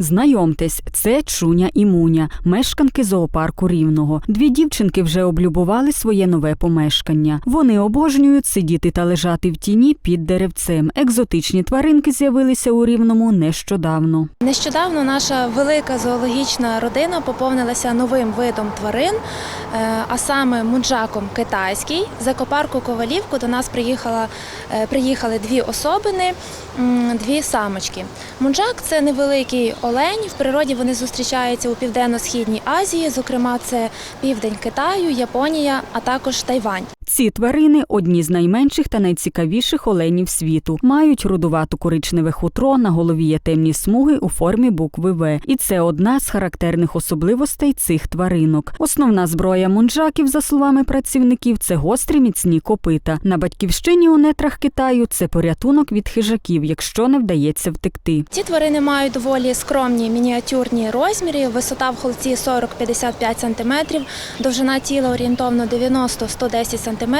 Знайомтесь, це Чуня і Муня, мешканки зоопарку Рівного. Дві дівчинки вже облюбували своє нове помешкання. Вони обожнюють сидіти та лежати в тіні під деревцем. Екзотичні тваринки з'явилися у Рівному нещодавно. Нещодавно наша велика зоологічна родина поповнилася новим видом тварин, е, а саме мунджаком китайський. З екопарку Ковалівку до нас приїхала, е, приїхали дві особини, дві самочки. Мунджак це невеликий олень. В природі вони зустрічаються у південно-східній Азії, зокрема, це південь Китаю, Японія, а також Тайвань. Ці тварини одні з найменших та найцікавіших оленів світу. Мають рудувату коричневе хутро, на голові є темні смуги у формі букви В. І це одна з характерних особливостей цих тваринок. Основна зброя мунджаків, за словами працівників, це гострі міцні копита. На батьківщині у нетрах Китаю це порятунок від хижаків, якщо не вдається втекти. Ці тварини мають доволі скромні мініатюрні розміри, висота в холці 40-55 см, довжина тіла орієнтовно 90-110 см,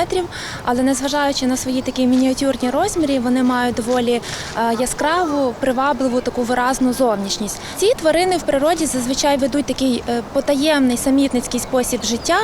але незважаючи на свої такі мініатюрні розміри, вони мають доволі е, яскраву, привабливу таку виразну зовнішність. Ці тварини в природі зазвичай ведуть такий е, потаємний самітницький спосіб життя.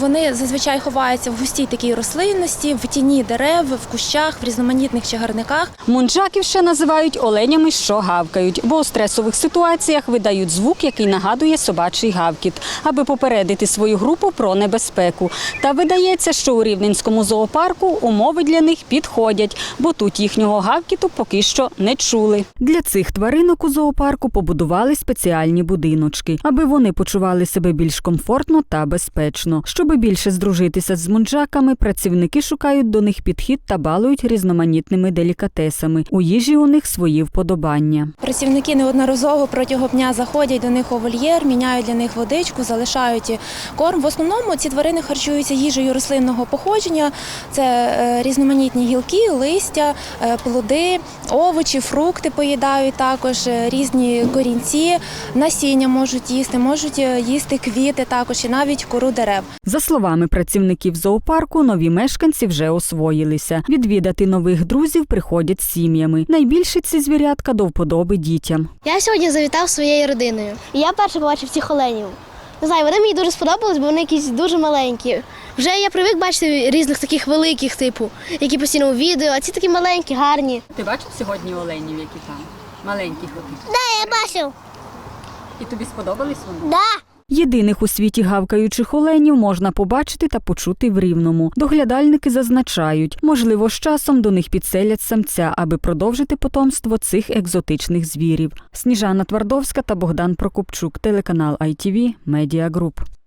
Вони зазвичай ховаються в густій такій рослинності, в тіні дерев, в кущах, в різноманітних чагарниках. Мунджаків ще називають оленями, що гавкають, бо у стресових ситуаціях видають звук, який нагадує собачий гавкіт, аби попередити свою групу про небезпеку. Та видається, що у рівненському зоопарку умови для них підходять, бо тут їхнього гавкіту поки що не чули. Для цих тваринок у зоопарку побудували спеціальні будиночки, аби вони почували себе більш комфортно та безпечно. Щоби більше здружитися з мунджаками, працівники шукають до них підхід та балують різноманітними делікатесами. У їжі у них свої вподобання. Працівники неодноразово протягом дня заходять до них у вольєр, міняють для них водичку, залишають корм. В основному ці тварини харчуються їжею рослинного походження. Це е, різноманітні гілки, листя, е, плоди, овочі, фрукти поїдають також, е, різні корінці, насіння можуть їсти, можуть їсти квіти також і навіть кору дерев. За словами працівників зоопарку, нові мешканці вже освоїлися. Відвідати нових друзів приходять з сім'ями. Найбільше ці звірятка до вподоби дітям. Я сьогодні завітав своєю родиною. І я перше побачив цих оленів. Не знаю, вони мені дуже сподобались, бо вони якісь дуже маленькі. Вже я привик бачити різних таких великих, типу, які постійно у відео, а ці такі маленькі, гарні. Ти бачив сьогодні оленів, які там маленькі ходить? Да, я бачив. І тобі сподобались вони? Да. Єдиних у світі гавкаючих оленів можна побачити та почути в рівному. Доглядальники зазначають, можливо, з часом до них підселять самця, аби продовжити потомство цих екзотичних звірів. Сніжана Твардовська та Богдан Прокопчук, телеканал ITV, Media Group.